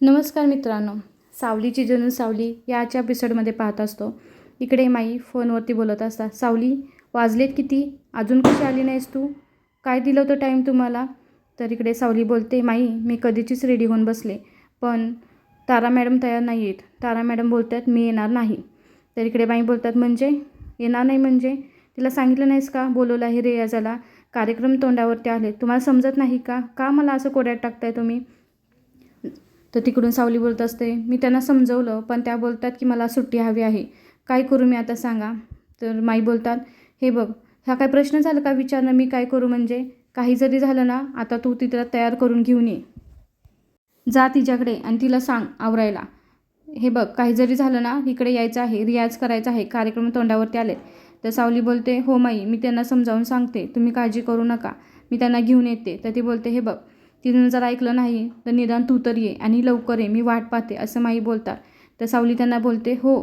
नमस्कार मित्रांनो सावलीची जणू सावली याच्या एपिसोडमध्ये पाहत असतो. इकडे माई फोनवरती बोलत असता सावली वाजलेत किती? अजून कशी आली नाहीस तू? काय दिलं होतं टाईम तुम्हाला? तर इकडे सावली बोलते माई मी कधीचीच रेडी होऊन बसले पण तारा मॅडम तयार नाही आहेत तारा मॅडम बोलतात मी येणार नाही. तर इकडे माई बोलतात म्हणजे? येणार नाही म्हणजे? तिला सांगितलं नाहीस का? बोलवलं आहे रेयाजाला. कार्यक्रम तोंडावरती आले तुम्हाला समजत नाही का? का मला असं कोड्यात टाकताय तुम्ही? तर तिकडून सावली बोलत असते. मी त्यांना समजवलं पण त्या बोलतात की मला सुट्टी हवी आहे. काय करू मी आता सांगा. तर माई बोलतात हे बघ हा काय प्रश्न झाला का विचारणं मी काय करू म्हणजे? काही जरी झालं ना आता तू तिला तयार करून घेऊन ये. जा तिच्याकडे आणि तिला सांग आवरायला. हे बघ काही जरी झालं ना इकडे यायचं आहे रियाज करायचा आहे कार्यक्रम तोंडावरती आले. तर सावली बोलते हो माई मी त्यांना समजावून सांगते तुम्ही काळजी करू नका. मी त्यांना घेऊन येते. तर ती बोलते हे बघ तिनं जर ऐकलं नाही तर निदान तू तर ये आणि लवकर ये मी वाट पाहते असं माई बोलतात. तर सावली त्यांना बोलते हो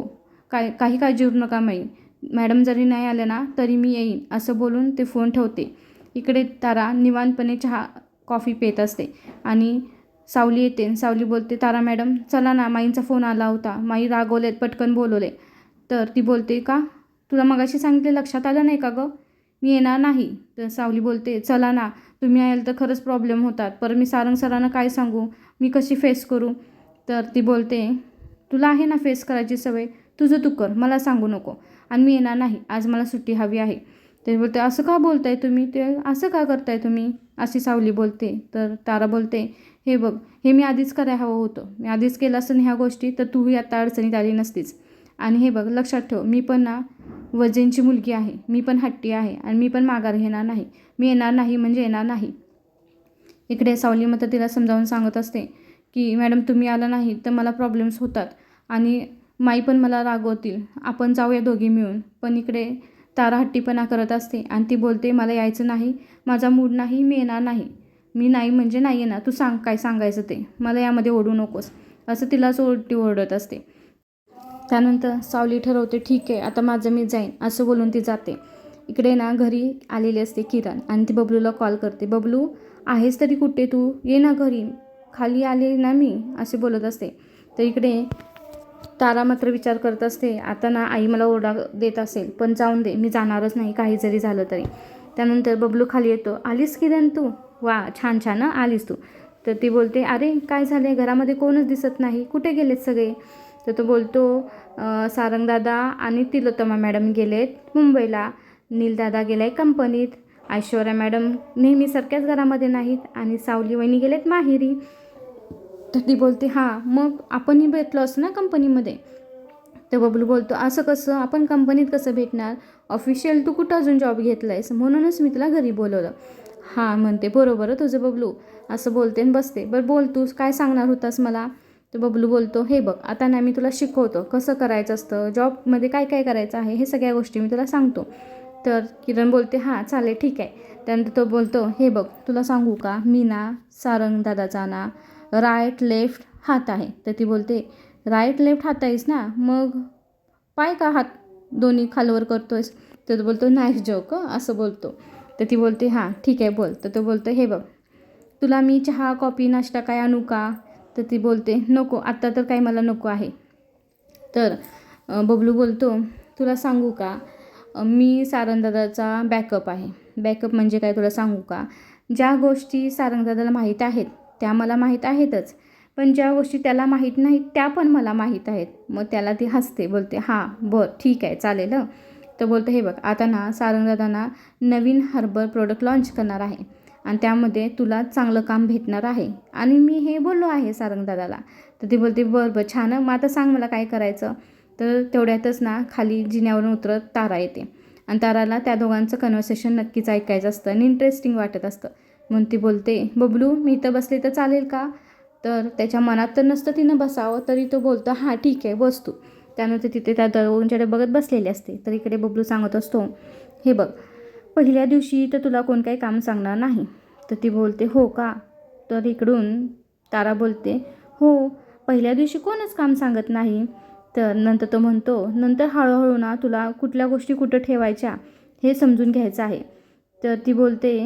काय काही काळजी करू नका माई. मॅडम जरी नाही आल्या ना तरी मी येईन असं बोलून ते फोन ठेवते. इकडे तारा निवांतपणे चहा कॉफी पेत असते आणि सावली येते. सावली बोलते तारा मॅडम चला ना माईंचा फोन आला होता. माई रागवलेत पटकन बोलवले. तर ती बोलते का? तुला मगाशी सांगितले लक्षात आलं नाही का गं? मी येणार नाही. तर सावली बोलते चला ना तुम्ही याल तर खरंच प्रॉब्लेम होतात. पर मी सारंग सरांना काय सांगू? मी कशी फेस करू? तर ती बोलते तुला आहे ना फेस करायची सवय? तुझं तू कर मला सांगू नको. आणि मी येणार नाही. आज मला सुट्टी हवी आहे. ते बोलते असं का बोलताय तुम्ही? ते असं का करताय तुम्ही? अशी सावली बोलते. तर तारा बोलते हे बघ हे मी आधीच करायला हवं होतं. मी आधीच केलं असतं ह्या गोष्टी तर तूही आता अडचणीत आली नसतीच आणि हे बघ लक्षात ठेव मी पण ना वजनची मुलगी आहे. मी पण हट्टी आहे. आणि मी पण माघार घेणार नाही. मी येणार नाही म्हणजे येणार नाही. इकडे सावली मात्र तिला समजावून सांगत असते की मॅडम तुम्ही आला नाही तर मला प्रॉब्लेम्स होतात आणि माई पण मला रागवतील. आपण जाऊया दोघी मिळून. पण इकडे तारा हट्टीपणा करत असते आणि ती बोलते मला यायचं नाही. माझा मूड नाही. मी येणार नाही. मी नाही म्हणजे नाही येणार. तू सांग काय सांगायचं ते. मला यामध्ये ओढू नकोस. असं तिलाच ओरटी ओरडत असते. त्यानंतर सावली ठरवते ठीक आहे. आता माझं मी जाईन. असं बोलून ती जाते. इकडे ना घरी आलेली असते किरण आणि ती बबलूला कॉल करते. बबलू आहेस तरी कुठे तू? ये ना घरी. खाली आले ना मी असे बोलत असते. तर इकडे तारा मात्र विचार करत असते आता ना आई मला ओरडा देत असेल पण जाऊन दे. मी जाणारच नाही काही जरी झालं तरी. त्यानंतर बबलू खाली येतो आलीस किरण तू? वा छान छान आलीस तू. तर ती बोलते अरे काय झालं आहे घरामध्ये कोणच दिसत नाही. कुठे गेलेत सगळे? तर तो बोलतो सारंगदादा आणि तिलोत्तमा मॅडम गेलेत मुंबईला. नीलदादा गेलाय कंपनीत. ऐश्वर्या मॅडम नेहमीसारख्याच घरामध्ये नाहीत आणि सावली वहिनी गेलेत माहेरी. तर ती बोलते हां मग आपणही भेटलो असं ना कंपनीमध्ये? तर बबलू बोलतो असं कसं? आपण कंपनीत कसं भेटणार? ऑफिशियल तू कुठं अजून जॉब घेतला आहेस म्हणूनच मी तुला घरी बोलवलं. हां म्हणते बरोबर तुझं बबलू. असं बोलते आणि बसते. बरं बोल तूस काय सांगणार होतास मला? तर बबलू बोलतो हे बघ आता ना मी तुला शिकवतो कसं करायचं असतं जॉबमध्ये काय काय करायचं आहे हे सगळ्या गोष्टी मी तुला सांगतो. तर किरण बोलते हां चालेल ठीक आहे. त्यानंतर तो बोलतो हे बघ तुला सांगू का? मी ना सारंग दादाचा ना राईट लेफ्ट हात आहे. तर ती बोलते राईट लेफ्ट हात आहेस ना? मग पाय का हात दोन्ही खालवर करतोयस? तर तो बोलतो नाईस जोक असं बोलतो. तर ती बोलते हां ठीक आहे बोल. तर तो बोलतो हे बघ तुला मी चहा कॉफी नाश्ता काय आणू का? तर ती बोलते नको आत्ता तर काही मला नको आहे. तर बबलू बोलतो तुला सांगू का? मी सारंगदादाचा बॅकअप आहे. बॅकअप म्हणजे काय तुला सांगू का? ज्या गोष्टी सारंगदादाला माहीत आहेत त्या मला माहीत आहेतच. पण ज्या गोष्टी त्याला माहीत नाहीत त्या पण मला माहीत आहेत. मग त्याला ती हसते बोलते हां बरं ठीक आहे चालेल तर बोलतं हे बघ आता ना सारंगदादांना नवीन हर्बल प्रोडक्ट लॉन्च करणार आहे आणि त्यामध्ये तुला चांगलं काम भेटणार आहे. आणि मी हे बोललो आहे सारंगदादाला. तर ती बोलते बरं बरं छान मग आता सांग मला काय करायचं. तर तेवढ्यातच ना खाली जिन्यावरून उतरत तारा येते. आणि ताराला त्या दोघांचं कन्व्हर्सेशन नक्कीच ऐकायचं असतं आणि इंटरेस्टिंग वाटत असतं. म्हणून ती बोलते बबलू मी इथं बसले तर चालेल का? तर त्याच्या मनात तर नसतं तिनं बसावं तरी तो बोलतो हां ठीक आहे बस तू. त्यानंतर तिथे त्या दोघांच्याकडे बघत बसलेली असते. तर इकडे बबलू सांगत असतो हे बघ पहिल्या दिवशी तर तुला कोण काही काम सांगणार नाही. तर ती बोलते हो का? तर इकडून तारा बोलते हो पहिल्या दिवशी कोणच काम सांगत नाही. तर नंतर तो म्हणतो नंतर हळूहळू ना तुला कुठल्या गोष्टी कुठं ठेवायच्या हे समजून घ्यायचं आहे. तर ती बोलते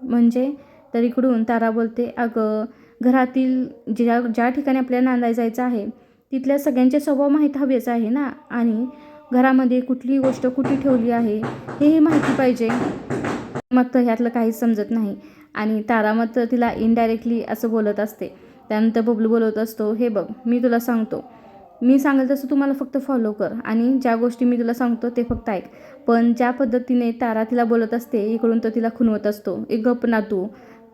म्हणजे? तर इकडून तारा बोलते अगं घरातील ज्या ज्या ठिकाणी आपल्याला नांदाय जायचं आहे तिथल्या सगळ्यांचे स्वभाव माहीत हवेच आहे ना? आणि घरामध्ये कुठली गोष्ट कुठे ठेवली आहे हेही माहिती पाहिजे. मग तर ह्यातलं काहीच समजत नाही. आणि तारा मात्र तिला इनडायरेक्टली असं बोलत असते. त्यानंतर बबलू बोलत असतो हे बघ मी तुला सांगतो. मी सांगेल तसं तुम्हाला फक्त फॉलो कर आणि ज्या गोष्टी मी तुला सांगतो ते फक्त ऐक. पण ज्या पद्धतीने तारा तिला बोलत असते इकडून तर तिला खुनवत असतो. एक गप ना तू.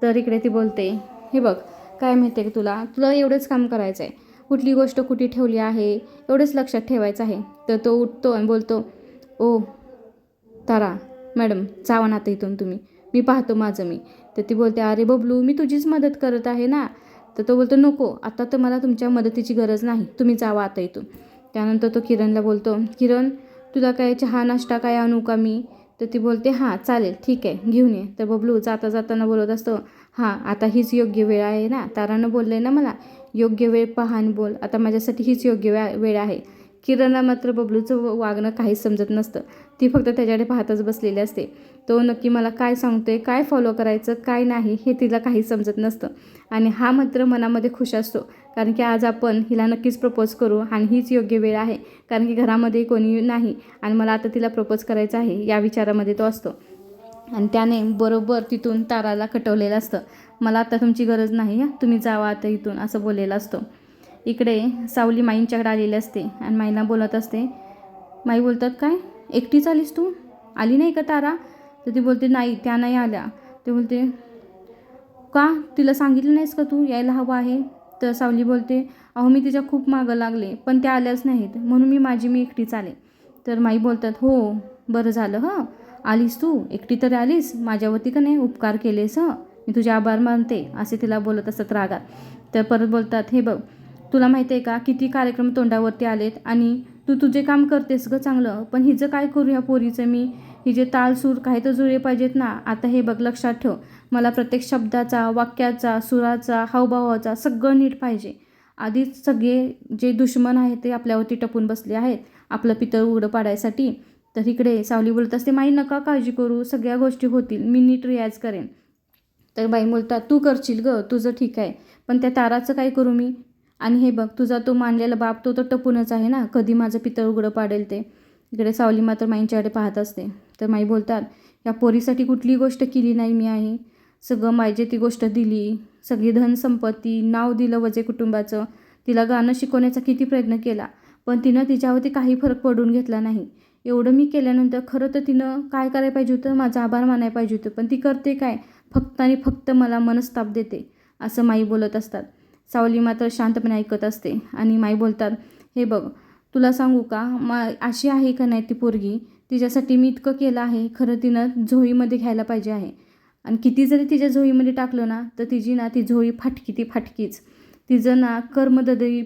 तर इकडे ती बोलते हे बघ काय माहिती आहे तुला? तुला एवढंच काम करायचं आहे कुठली गोष्ट कुठे ठेवली आहे एवढंच लक्षात ठेवायचं आहे. तर तो उठतो आणि बोलतो ओ तारा मॅडम जावा ना इथून तुम्ही. मी पाहतो माझं मी. तर ती बोलते अरे बबलू मी तुझीच मदत करत आहे ना. तर तो बोलतो नको आता तर मला तुमच्या मदतीची गरज नाही. तुम्ही जावा आता इथून. त्यानंतर तो किरणला बोलतो किरण तुला काय चहा नाश्ता काय आणू का मी? तर ती बोलते हां चालेल ठीक आहे घेऊन ये. तर बबलू जाता जाताना बोलत असतो हां आता हीच योग्य वेळ आहे ना? तारानं बोललं आहे ना मला योग्य वेळ पहा आणि बोल. आता माझ्यासाठी हीच योग्य वे वेळ आहे. किरणला मात्र बबलूचं व- वागणं काहीच समजत नसतं. ती फक्त त्याच्याकडे पाहतच बसलेली असते. तो नक्की मला काय सांगतो आहे काय फॉलो करायचं काय नाही हे तिला काहीच समजत नसतं. आणि हा मात्र मनामध्ये खुश असतो. कारण की आज आपण हिला नक्कीच प्रपोज करू आणि हीच योग्य वेळ आहे. कारण की घरामध्ये कोणी नाही आणि मला आता तिला प्रपोज करायचं आहे या विचारामध्ये तो असतो. आणि त्याने बरोबर तिथून ताराला कटवलेलं असतं. मला आता तुमची गरज नाही तुम्ही जावा आता इथून असं बोललेलं असतं. इकडे सावली माईंच्याकडे आलेली असते आणि माईला बोलत असते माई बोलतात काय? एकटीच आलीस तू? आली नाही का तारा? तर ती बोलते नाही त्या नाही आल्या. ते बोलते का? तिला सांगितलं नाहीस का तू? यायला हवं आहे. तर सावली बोलते अहो मी तिच्या खूप मागं लागले पण त्या आल्याच नाहीत. म्हणून मी माझी मी एकटीच आले. तर माई बोलतात हो बरं झालं हं. आलीस तू? एकटी तरी आलीस. माझ्यावरती का नाही उपकार केलेस हं? मी तुझे आभार मानते असे तिला बोलत असतात रागात. तर परत बोलतात हे बघ तुला माहिती आहे का? किती कार्यक्रम तोंडावरती आलेत आणि तू तुझे काम करतेस ग चांगलं पण हिचं काय करू ह्या पोरीचं? मी हिचे ताल सूर काही तर जुळे पाहिजेत ना? आता हे बघ लक्षात ठेव. मला प्रत्येक शब्दाचा वाक्याचा सुराचा हावभावाचा सगळं नीट पाहिजे. आधीच सगळे जे दुश्मन आहेत ते आपल्यावरती टपून बसले आहेत आपलं पितळ उघडं पाडायसाठी. तर इकडे सावली बोलत असते माई नका काळजी करू सगळ्या गोष्टी होतील मी नीट रियाज करेन. तर बाई बोलतात तू करशील ग तुझं ठीक आहे पण त्या ताराचं काय करू मी? आणि हे बघ तुझा तो मानलेला बाप तो तर टपूनच आहे ना. कधी माझं पितळ उघडं पाडेल ते. इकडे सावली मात्र माईंच्याकडे पाहत असते. तर माई बोलतात या पोरीसाठी कुठलीही गोष्ट केली नाही मी आहे. सगळं मायजे ती गोष्ट दिली. सगळी धनसंपत्ती नाव दिलं वजे कुटुंबाचं. तिला गाणं शिकवण्याचा किती प्रयत्न केला. पण तिनं तिच्यावरती काही फरक पडून घेतला नाही. एवढं मी केल्यानंतर खरं तर तिनं काय करायला पाहिजे होतं? माझा आभार मानायला पाहिजे होतं. पण ती करते काय? फक्त आणि फक्त मला मनस्ताप देते. असं माई बोलत असतात. सावली मात्र शांतपणे ऐकत असते आणि माई बोलतात हे बघ तुला सांगू का? मा अशी आहे का नाही ती पोरगी? तिच्यासाठी मी इतकं केलं आहे खरं तिनं झोळीमध्ये घ्यायला पाहिजे आहे. आणि किती जरी तिच्या झोळीमध्ये टाकलं ना तर तिची ना ती झोळी फाटकी ती फाटकीच. तिचं ना कर्मददवी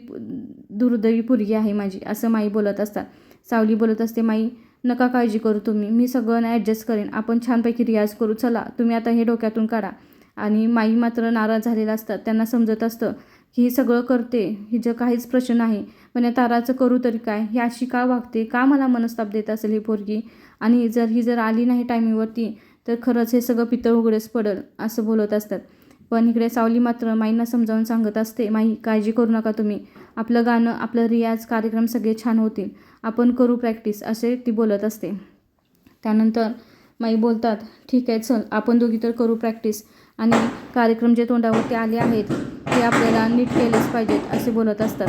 दुर्दैवी पोरगी आहे माझी असं माई बोलत असतात. सावली बोलत असते माई नका काळजी करू तुम्ही. मी सगळं ना ॲडजस्ट करेन. आपण छानपैकी रियाज करू. चला तुम्ही आता हे डोक्यातून काढा. आणि माई मात्र नाराज झालेला असतात त्यांना समजत असतं की हे सगळं करते हिचं काहीच प्रश्न नाही. पण या ताराचं करू तरी काय? ही अशी का वागते? का मला मनस्ताप देत असेल ही पोरगी? आणि जर ही जर आली नाही टायमिंगवरती तर खरंच हे सगळं पितळ उघडेच पडल असं बोलत असतात. पण इकडे सावली मात्र माईंना समजावून सांगत असते माई काळजी करू नका तुम्ही. आपलं गाणं आपलं रियाज कार्यक्रम सगळे छान होतील. आपण करू प्रॅक्टिस असे ती बोलत असते. त्यानंतर माई बोलतात ठीक आहे चल आपण दोघी तर करू प्रॅक्टिस. आणि कार्यक्रम जे तोंडावरती आले आहेत ते आपल्याला नीट केलेच पाहिजेत असे बोलत असतात.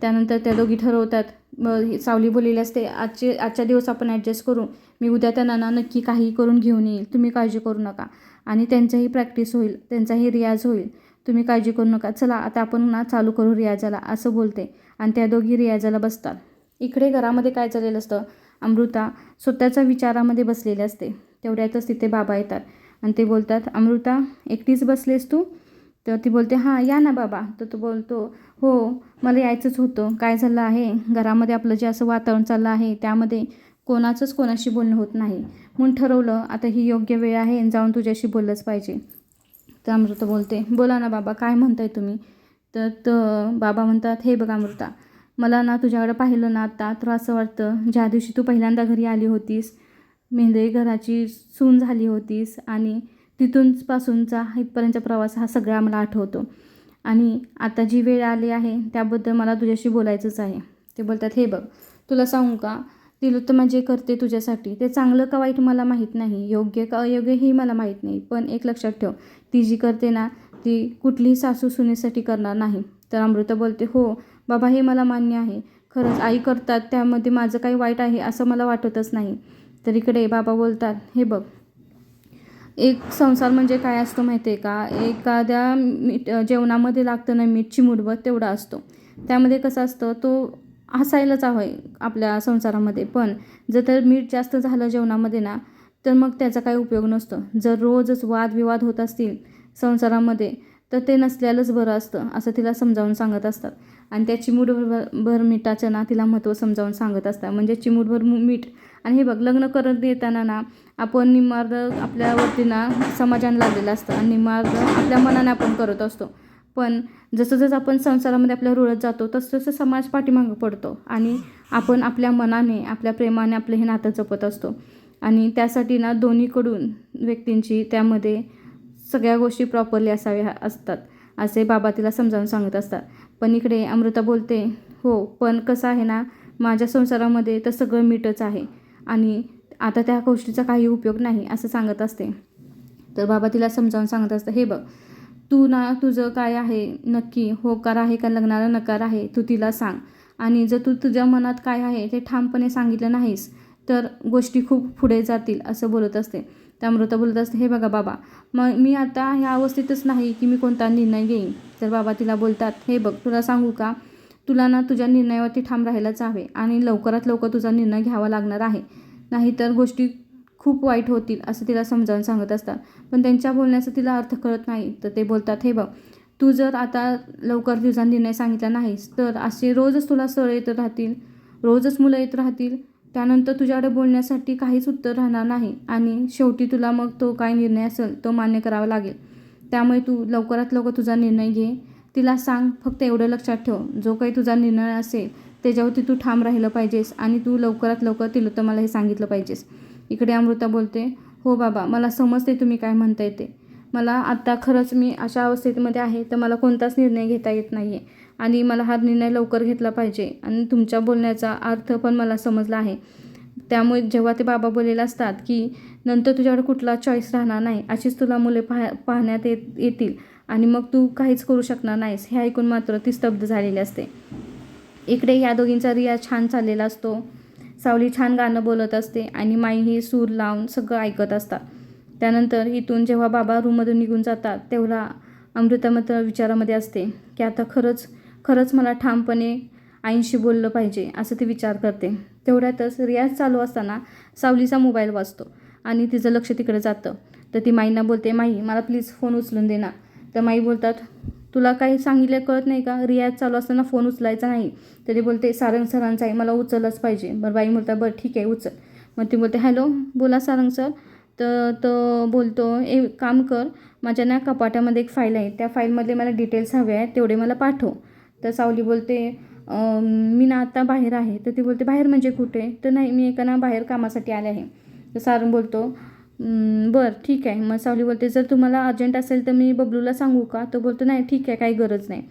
त्यानंतर त्या दोघी ठरवतात मग सावली बोललेली असते आजचे आजच्या दिवस आपण ॲडजस्ट करू मी उद्या त्यांना ना नक्की काही करून घेऊन येईल तुम्ही काळजी करू नका. आणि त्यांचाही प्रॅक्टिस होईल त्यांचाही रियाज होईल तुम्ही काळजी करू नका चला आता आपण ना चालू करू रियाजाला असं बोलते. आणि त्या दोघी रियाजाला बसतात. इकडे घरामध्ये काय चाललेलं असतं अमृता स्वतःच्या विचारामध्ये बसलेली असते. तेवढ्यातच तिथे बाबा येतात. आणि ते बोलतात अमृता एकटीच बसलेस तू? तर ती बोलते हां या ना बाबा. तर तो बोलतो हो मला यायचंच होतं. काय झालं आहे? घरामध्ये आपलं जे असं वातावरण चाललं आहे त्यामध्ये कोणाचंच कोणाशी बोलणं होत नाही. म्हणून ठरवलं आता ही योग्य वेळ आहे आणि जाऊन तुझ्याशी बोललंच पाहिजे. तर अमृता बोलते बोला ना बाबा काय म्हणताय तुम्ही? तर तर बाबा म्हणतात हे बघ अमृता मला ना तुझ्याकडं पाहिलं ना आता तर असं वाटतं ज्या दिवशी तू पहिल्यांदा घरी आली होतीस मेंदळी घराची सून झाली होतीस आणि तिथूनपासूनचा इथपर्यंतचा प्रवास हा सगळा मला आठवतो. आणि आता जी वेळ आली आहे त्याबद्दल मला तुझ्याशी बोलायचंच आहे. ते बोलतात हे बघ तुला सांगू का? तिलोत्तमा जे करते तुझ्यासाठी. ते चांगलं का वाईट मला माहीत नाही. योग्य का अयोग्य ही मला माहीत नाही. पण एक लक्षात ठेव ती जी करते ना ती कुठलीही सासू सुनेसाठी करणार नाही. तर अमृता बोलते हो बाबा हे मला मान्य आहे. खरंच आई करतात त्यामध्ये माझं काही वाईट आहे असं मला वाटतच नाही. तर इकडे बाबा बोलतात हे बघ एक संसार म्हणजे काय असतो माहिती आहे का? एखाद्या मीठ जेवणामध्ये लागतं ना मीठ चिमूटभर तेवढा असतो. त्यामध्ये कसं असतं तो हसायलाच हवं आपल्या संसारामध्ये. पण जर तर मीठ जास्त झालं जेवणामध्ये ना तर मग त्याचा काही उपयोग नसतो. जर रोजच वादविवाद होत असतील संसारामध्ये तर ते नसल्यालाच बरं असतं असं तिला समजावून सांगत असतात. आणि त्या चिमूटभर भर मिठाचं ना तिला महत्त्व समजावून सांगत असतात. म्हणजे चिमूटभर मीठ आणि हे बघ लग्न करत येताना ना आपण निम्मार्ध आपल्यावरती ना समाजाने लागलेलं असतं आणि निम्मार्ध आपल्या मनाने आपण करत असतो. पण जसं जसं आपण संसारामध्ये आपल्या रुळत जातो तसं तसं समाज पाठीमागं पडतो आणि आपण आपल्या मनाने आपल्या प्रेमाने आपलं हे नातं जपत असतो. आणि त्यासाठी ना दोन्हीकडून व्यक्तींची त्यामध्ये सगळ्या गोष्टी प्रॉपरली असाव्या असतात असे बाबा तिला समजावून सांगत असतात. पण इकडे अमृता बोलते हो पण कसं आहे ना माझ्या संसारामध्ये तर सगळं मीठच आहे. आणि आता त्या गोष्टीचा काही उपयोग नाही असं सांगत असते. तर बाबा तिला समजावून सांगत असतं हे बघ तू ना तुझं काय आहे? नक्की होकार आहे का? लग्नाला नकार आहे? तू तिला सांग. आणि जर तू तुझ्या मनात काय आहे ते ठामपणे सांगितलं नाहीस तर गोष्टी खूप पुढे जातील असं बोलत असते. त्या अमृता बोलत असते हे बघा बाबा मग मी आता ह्या अवस्थेतच नाही की मी कोणता निर्णय घेईन. तर बाबा तिला बोलतात हे बघ तुला सांगू का? तुला ना तुझ्या निर्णयावरती ठाम राहायलाच हवे आणि लवकरात लवकर तुझा निर्णय घ्यावा लागणार आहे. नाहीतर गोष्टी खूप वाईट होतील असं तिला समजावून सांगत असतात. पण त्यांच्या बोलण्याचा तिला अर्थ कळत नाही तर ते बोलतात हे बघ तू जर आता लवकर तुझा निर्णय सांगितला नाहीस तर असे रोजच तुला सळ येत राहतील रोजच मुलं येत राहतील. त्यानंतर तुझ्याकडे बोलण्यासाठी काहीच उत्तर राहणार नाही आणि शेवटी तुला मग तो काय निर्णय असेल तो मान्य करावा लागेल. त्यामुळे तू लवकरात लवकर तुझा निर्णय घे तिला सांग फक्त एवढं लक्षात ठेव. जो काही तुझा निर्णय असेल त्याच्यावरती तू ठाम राहिलं पाहिजेस आणि तू लवकरात लवकर तिलोत्तमाला तर मला हे सांगितलं पाहिजेस. इकडे अमृता बोलते हो बाबा मला समजते तुम्ही काय म्हणता येते मला आत्ता खरंच मी अशा अवस्थेमध्ये आहे तर मला कोणताच निर्णय घेता येत नाही आहे आणि मला हा निर्णय लवकर घेतला पाहिजे. आणि तुमच्या बोलण्याचा अर्थ पण मला समजला आहे. त्यामुळे जेव्हा ते बाबा बोललेले असतात की नंतर तुझ्याकडे कुठला चॉईस राहणार नाही अशीच तुला मुले पाह पाहण्यात येत येतील. आणि मग तू काहीच करू शकणार नाहीस. हे ऐकून मात्र ती स्तब्ध झालेली असते. इकडे या दोघींचा रियाज छान चाललेला असतो. सावली छान गाणं बोलत असते आणि माई ही सूर लावून सगळं ऐकत असतात. त्यानंतर इथून जेव्हा बाबा रूममधून निघून जातात तेव्हा अमृता मात्र विचारामध्ये असते की आता खरंच खरंच मला ठामपणे आईंशी बोललं पाहिजे असं ती विचार करते. तेवढ्यातच रियाज चालू असताना सावलीचा मोबाईल वाजतो आणि तिचं लक्ष तिकडे जातं. तर ती माईंना बोलते माई मला प्लीज फोन उचलून देणार तर माई बोलतात तुला काही सांगितलं कळत नाही का? रियाज चालू असताना फोन उचलायचा नाही. तरी बोलते सारंग सरांचा आहे मला उचलच पाहिजे. बरं बाई बोलतात बरं ठीक आहे उचल. मग ती बोलते हॅलो बोला सारंग सर. तर तो बोलतो ए काम कर माझ्या ना कपाटामध्ये एक फाईल आहे त्या फाईलमधले मला डिटेल्स हवे आहेत तेवढे मला पाठव. तर सावली बोलते मी ना आता बाहेर आहे. तर ती बोलते बाहेर म्हणजे कुठे? तर नाही मी एका ना बाहेर कामासाठी आले आहे. तर सारंग बोलतो बरं ठीक आहे. मग सावली बोलते जर तुम्हाला अर्जंट असेल तर मी बबलूला सांगू का? तो बोलतो नाही ठीक आहे काही गरज नाही.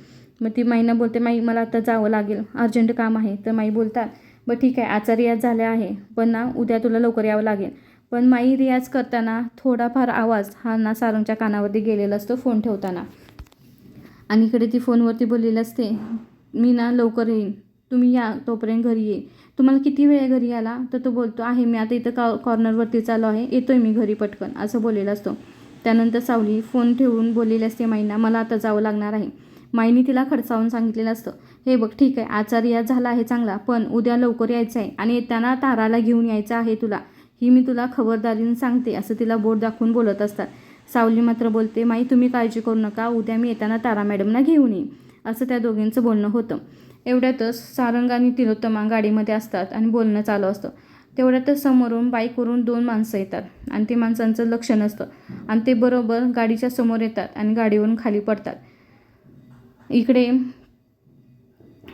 मग ती माईना बोलते माई मला आता जावं लागेल. अर्जंट काम आहे. तर माई बोलतात बरं ठीक आहे आजचा रियाज झाला आहे पण ना उद्या तुला लवकर यावं लागेल. पण माई रियाज करताना थोडाफार आवाज हा ना सारंगच्या कानावरती गेलेला असतो फोन ठेवताना. आणि इकडे ती फोनवरती बोललेली असते मी ना लवकर येईन. तुम्ही या तोपर्यंत घरी ये. तुम्हाला किती वेळ घरी आला? तर तो बोलतो आहे मी आता इथं कॉ कॉर्नरवरती चालू आहे. येतोय मी घरी पटकन असं बोललेला असतो. त्यानंतर सावली फोन ठेवून बोललेली असते माईना मला आता जावं लागणार आहे. माईनी तिला खडसावून सांगितलेलं असतं. हे बघ ठीक आहे आचार या झाला आहे चांगला पण उद्या लवकर यायचं आहे आणि येताना ताराला घेऊन यायचं आहे तुला. ही मी तुला खबरदारीने सांगते असं तिला बोट दाखवून बोलत असतात. सावली मात्र बोलते माई तुम्ही काळजी करू नका उद्या मी येताना तारा मॅडमना घेऊन येईन असं त्या दोघींचं बोलणं होतं. एवढ्यातच सारंग आणि तिलोत्तमा गाडीमध्ये असतात आणि बोलणं चालू असतं. तेवढ्यातच समोरून बाईकवरून दोन माणसं येतात आणि ते माणसांचं लक्ष नसतं. आणि ते बरोबर गाडीच्या समोर येतात आणि गाडीवरून खाली पडतात. इकडे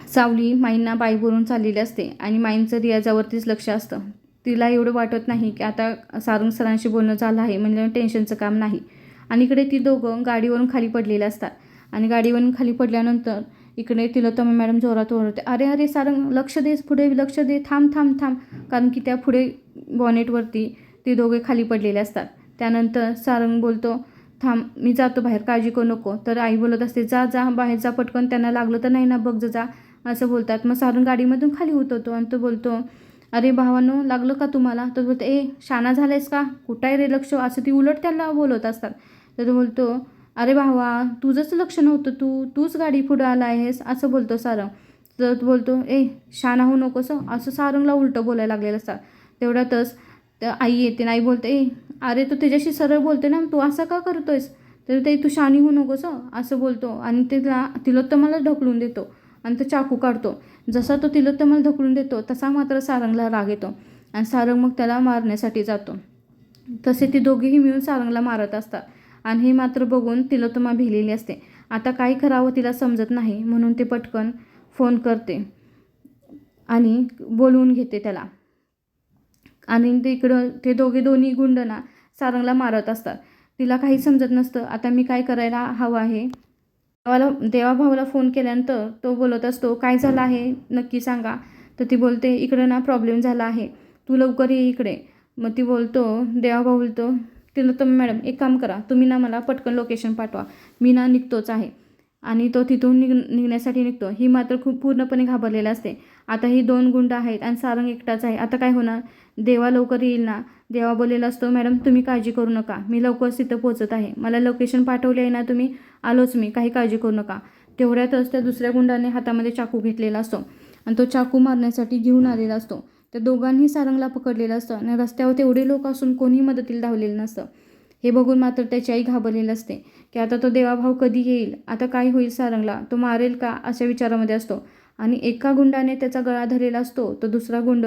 सावली माईंना बाईकवरून चाललेली असते आणि माईंचं रियाजावरतीच लक्ष असतं. तिला एवढं वाटत नाही की आता सारंग सरांशी बोलणं झालं आहे म्हणजे टेन्शनचं काम नाही. आणि इकडे ती दोघं गाडीवरून खाली पडलेले असतात. आणि गाडीवरून खाली पडल्यानंतर इकडे तिलोत्तमा मॅडम जोरात ओरडते अरे अरे सारंग लक्ष देस पुढे लक्ष दे थांब थांब थांब. कारण की त्या पुढे बॉनेटवरती ते दोघे खाली पडलेले असतात. त्यानंतर सारंग बोलतो थांब मी जातो बाहेर काळजी करू नको. तर आई बोलत असते जा जा बाहेर जा पटकन त्यांना लागलं तर नाही ना बघ जा, जा असं बोलतात. मग सारंग गाडीमधून खाली उतरतो आणि तो बोलतो अरे भावानो लागलं का तुम्हाला? तर बोलतो ए शाना झालायस का? कुठं आहे रे लक्ष? असं ती उलट त्याला बोलत असतात. तर तो बोलतो अरे भावा तुझंच लक्ष नव्हतं तू तूच गाडी पुढं आला आहेस असं बोलतो सारंग. तर बोलतो ए शाना होऊ नकोस असं सारंगला उलटं बोलायला लागलेलं असतात तेवढ्यातच तर आई येते नाही बोलते ए अरे तू त्याच्याशी सरळ बोलते ना तू असं का करतोयस? तर ते तू शानी होऊ नकोस असं बोलतो. आणि तिला तिलोत्तमाला ढकलून देतो आणि तो चाकू काढतो. जसा तो तिलोत्तमाला ढकलून देतो तसा मात्र सारंगला राग येतो आणि सारंग मग त्याला मारण्यासाठी जातो. तसे ते दोघेही मिळून सारंगला मारत असतात. आणि हे मात्र बघून तिलोत्तमा भिलेली असते. आता काय करावं तिला समजत नाही म्हणून ते पटकन फोन करते आणि बोलवून घेते त्याला. आणि ते इकडं ते दोघे दोन्ही गुंडना सारंगला मारत असतात. तिला काही समजत नसतं आता मी काय करायला हवं आहे? देवाला देवाभाऊला फोन केल्यानंतर तो बोलत असतो काय झालं आहे? नक्की सांगा. तर ती बोलते इकडं ना प्रॉब्लेम झाला आहे. तू लवकर ये इकडे. मग ती बोलतो देवाभाऊ बोलतो तिला तुम्ही मॅडम एक काम करा तुम्ही ना मला पटकन लोकेशन पाठवा. मी ना निघतोच आहे. आणि तो तिथून निघ निघण्यासाठी निघतो. ही मात्र खूप पूर्णपणे घाबरलेला असते. आता ही दोन गुंड आहेत आणि सारंग एकटाच आहे. आता काय होणार? देवा लवकर येईल ना? देवा बोललेला असतो मॅडम तुम्ही काळजी करू नका. मी लवकरच तिथं पोहोचत आहे. मला लोकेशन पाठवले आहे ना तुम्ही आलोच मी. काही काळजी करू नका. तेवढ्यातच त्या दुसऱ्या गुंडाने हातामध्ये चाकू घेतलेला असतो. आणि तो चाकू मारण्यासाठी घेऊन आलेला असतो. त्या दोघांनी सारंगला पकडलेलं असतं आणि रस्त्यावर तेवढे लोक असून कोणी मदतीला धावलेलं नसतं. हे बघून मात्र त्याची आई घाबरलेली असते की आता तो देवाभाव कधी येईल? आता काय होईल सारंगला? तो मारेल का? अशा विचारामध्ये असतो. आणि एका गुंडाने त्याचा गळा धरलेला असतो तर दुसरा गुंड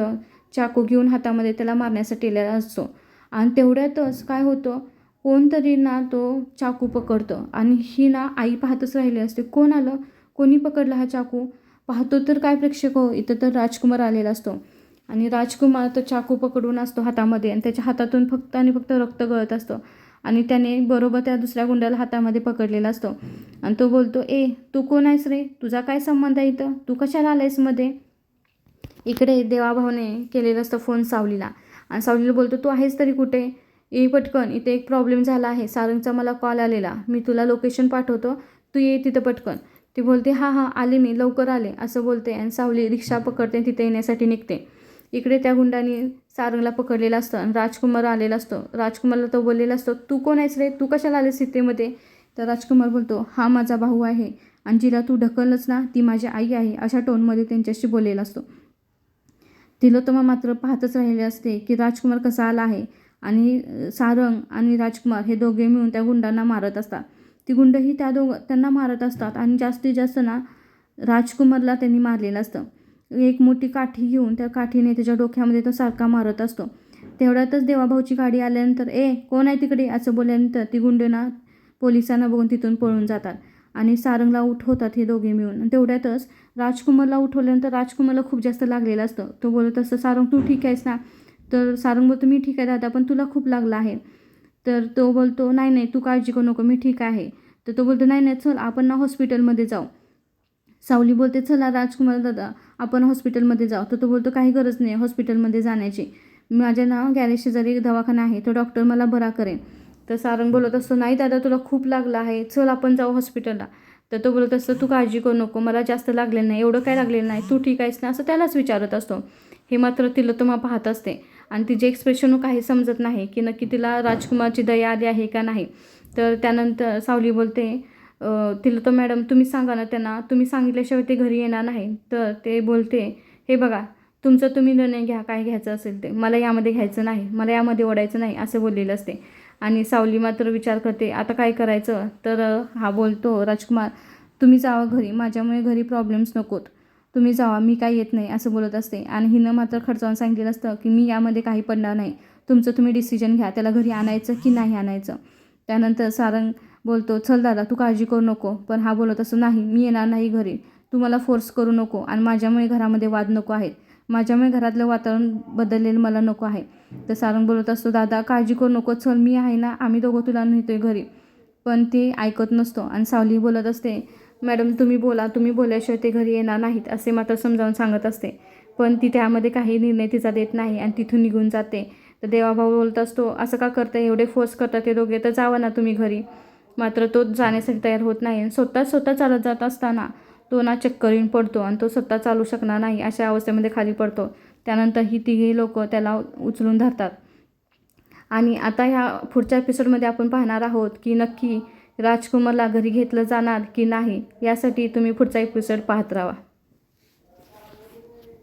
चाकू घेऊन हातामध्ये त्याला मारण्यासाठी येलेला असतो. आणि तेवढ्यातच काय होतं? कोणतरी ना तो चाकू पकडतं. आणि ही ना आई पाहतच राहिली असते. कोण आलं? कोणी पकडला हा चाकू? पाहतो तर काय प्रेक्षक हो? इथं तर राजकुमार आलेला असतो. आणि राजकुमार तो चाकू पकडून असतो हातामध्ये आणि त्याच्या हातातून फक्त आणि फक्त रक्त गळत असतं. आणि त्याने बरोबर त्या दुसऱ्या गुंडाला हातामध्ये पकडलेला असतो. आणि तो बोलतो ए तू कोण आहेस रे? तुझा काय संबंध आहे इथं? तू कशाला आलायसमध्ये? इकडे देवाभावने केलेलं असतं फोन सावलीला. आणि सावलीला बोलतो तू आहेस तरी कुठे? ए पटकन. इथे एक प्रॉब्लेम झाला आहे. सारंगचा मला कॉल आलेला. मी तुला लोकेशन पाठवतो. तू ये तिथं पटकन. ती बोलते हां हां आले मी. लवकर आले. असं बोलते आणि सावली रिक्षा पकडते आणि तिथे येण्यासाठी निघते. इकडे त्या गुंडाने सारंगला पकडलेला असतं आणि राजकुमार आलेला असतो. राजकुमारला तो बोललेला असतो तू कोण आहेस रे? तू कशाला आलेस सीतेमध्ये तर राजकुमार बोलतो हा माझा भाऊ आहे आणि जिला तू ढकललंच ना ती माझी आई आहे अशा टोनमध्ये त्यांच्याशी बोललेला असतो. तिलोत्तमा मात्र पाहतच राहिले असते की राजकुमार कसा आला आहे आणि सारंग आणि राजकुमार हे दोघे मिळून त्या गुंडांना मारत असतात. ती गुंडही त्या दोघ त्यांना मारत असतात आणि जास्तीत जास्त ना राजकुमारला त्यांनी मारलेलं असतं. एक मोठी काठी घेऊन त्या काठीने त्याच्या डोक्यामध्ये तो सारखा मारत असतो. तेवढ्यातच देवाभाऊची गाडी आल्यानंतर ए कोण आहे तिकडे? असं बोलल्यानंतर ती गुंडेना पोलिसांना बघून तिथून पळून जातात आणि सारंगला उठवतात हे दोघे मिळून. तेवढ्यातच राजकुमारला उठवल्यानंतर राजकुमारला खूप जास्त लागलेलं असतं. तो बोलत असतं सारंग तू ठीक आहेस ना? तर सारंग बोलतो मी ठीक आहे दादा पण तुला खूप लागला आहे. तर तो बोलतो नाही नाही तू काळजी करू नको मी ठीक आहे. तर तो बोलतो नाही नाही चल आपण ना हॉस्पिटलमध्ये जाऊ. सावली बोलते चला राजकुमार दादा आपण हॉस्पिटलमध्ये जाऊ. तर तो बोलतो काही गरज नाही हॉस्पिटलमध्ये जाण्याची. माझ्या ना गॅरेज शेजारी एक दवाखाना आहे तो डॉक्टर मला बरा करेन तर सारंग बोलत असतो नाही दादा तुला खूप लागलं आहे चल आपण जाऊ हॉस्पिटलला. तर तो बोलत असतो तू काळजी करू नको मला जास्त लागलेलं नाही एवढं काय लागलेलं नाही तू ठीक आहेस ना? असं त्यालाच विचारत असतो. हे मात्र तिलोत्तमा पाहत असते. आणि तिचे एक्सप्रेशन काही समजत नाही की नक्की तिला राजकुमारची दया आली आहे का नाही. तर त्यानंतर सावली बोलते तिला तर मॅडम तुम्ही सांगा ना त्यांना. तुम्ही सांगितल्याशिवाय ते घरी येणार नाही. तर ते बोलते हे बघा तुमचं तुम्ही निर्णय घ्या काय घ्यायचं असेल ते. मला यामध्ये घ्यायचं नाही. मला यामध्ये ओढायचं नाही असं बोललेलं असते. आणि सावली मात्र विचार करते आता काय करायचं? तर हा बोलतो राजकुमार तुम्ही जावा घरी. माझ्यामुळे घरी प्रॉब्लेम्स नकोत. तुम्ही जावा मी काय येत नाही असं बोलत असते. आणि हिनं मात्र खर्चावून सांगितलेलं असतं की मी यामध्ये काही पडणार नाही. तुमचं तुम्ही डिसिजन घ्या. त्याला घरी आणायचं की नाही आणायचं? त्यानंतर सारंग बोलतो चल दादा तू काळजी करू नको. पण हा बोलत असतो नाही मी येणार नाही घरी. तू मला फोर्स करू नको आणि माझ्यामुळे घरामध्ये वाद नको आहेत. माझ्यामुळे घरातलं वातावरण बदललेलं मला नको आहे. तर सारंग बोलत असतो दादा काळजी करू नको. चल मी आहे ना आम्ही दोघं तुला नेतो आहे घरी. पण ते ऐकत नसतो आणि सावली बोलत असते मॅडम तुम्ही बोला तुम्ही बोलल्याशिवाय ते घरी येणार नाहीत असे मात्र समजावून सांगत असते. पण ती त्यामध्ये काही निर्णय तिचा देत नाही आणि तिथून निघून जाते. तर देवाभाऊ बोलत असतो असं का करतं एवढे फोर्स करतात ते दोघे? तर जावं ना तुम्ही घरी. मात्र तो जाण्यासाठी तयार होत नाही स्वतः स्वतः चालत जात असताना तो ना चक्कर येऊन पडतो आणि तो स्वतः चालू शकणार नाही अशा अवस्थेमध्ये खाली पडतो. त्यानंतर ही तिघेही लोक त्याला उचलून धरतात. आणि आता ह्या पुढच्या एपिसोडमध्ये आपण पाहणार आहोत की नक्की राजकुमारला घरी घेतलं जाणार की नाही यासाठी तुम्ही पुढचा एपिसोड पाहत राहा.